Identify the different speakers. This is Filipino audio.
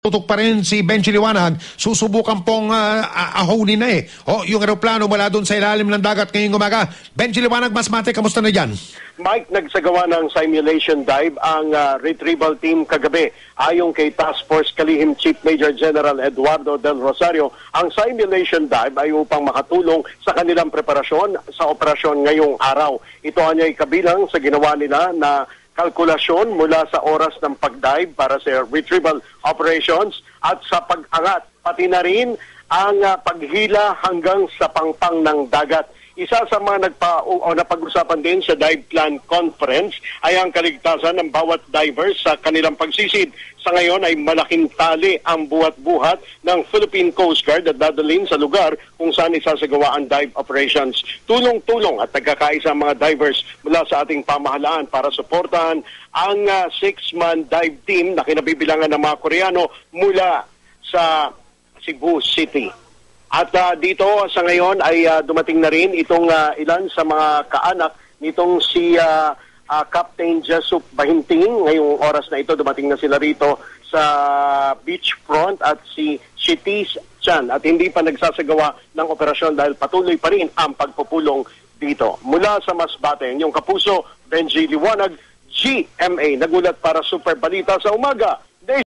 Speaker 1: Tutok pa rin si Benji Liwanag, susubukan pong uh, ahonin na eh. O, yung aeroplano mula doon sa ilalim ng dagat ngayong umaga. Benji Liwanag, mas mate, kamusta na dyan?
Speaker 2: Mike, nagsagawa ng simulation dive ang uh, retrieval team kagabi. Ayon kay Task Force Kalihim Chief Major General Eduardo Del Rosario, ang simulation dive ay upang makatulong sa kanilang preparasyon sa operasyon ngayong araw. Ito ay kabilang sa ginawa nila na kalkulasyon mula sa oras ng pagdive para sa retrieval operations at sa pag-angat, pati na rin ang uh, paghila hanggang sa pangpang ng dagat. Isa sa mga nagpa o, o napag-usapan din sa Dive Plan Conference ay ang kaligtasan ng bawat divers sa kanilang pagsisid. Sa ngayon ay malaking tali ang buhat-buhat ng Philippine Coast Guard at dadalhin sa lugar kung saan isasagawa ang dive operations. Tulong-tulong at nagkakaisa ang mga divers mula sa ating pamahalaan para suportahan ang uh, six-man dive team na kinabibilangan ng mga Koreano mula sa Cebu City. At uh, dito sa ngayon ay uh, dumating na rin itong uh, ilan sa mga kaanak nitong si uh, uh, Captain Jesup Bahinting. Ngayong oras na ito dumating na sila rito sa beachfront at si Shitis Chan at hindi pa nagsasagawa ng operasyon dahil patuloy pa rin ang pagpupulong dito. Mula sa Masbate, yung kapuso, Benji Liwanag, GMA, nagulat para Super Balita sa umaga.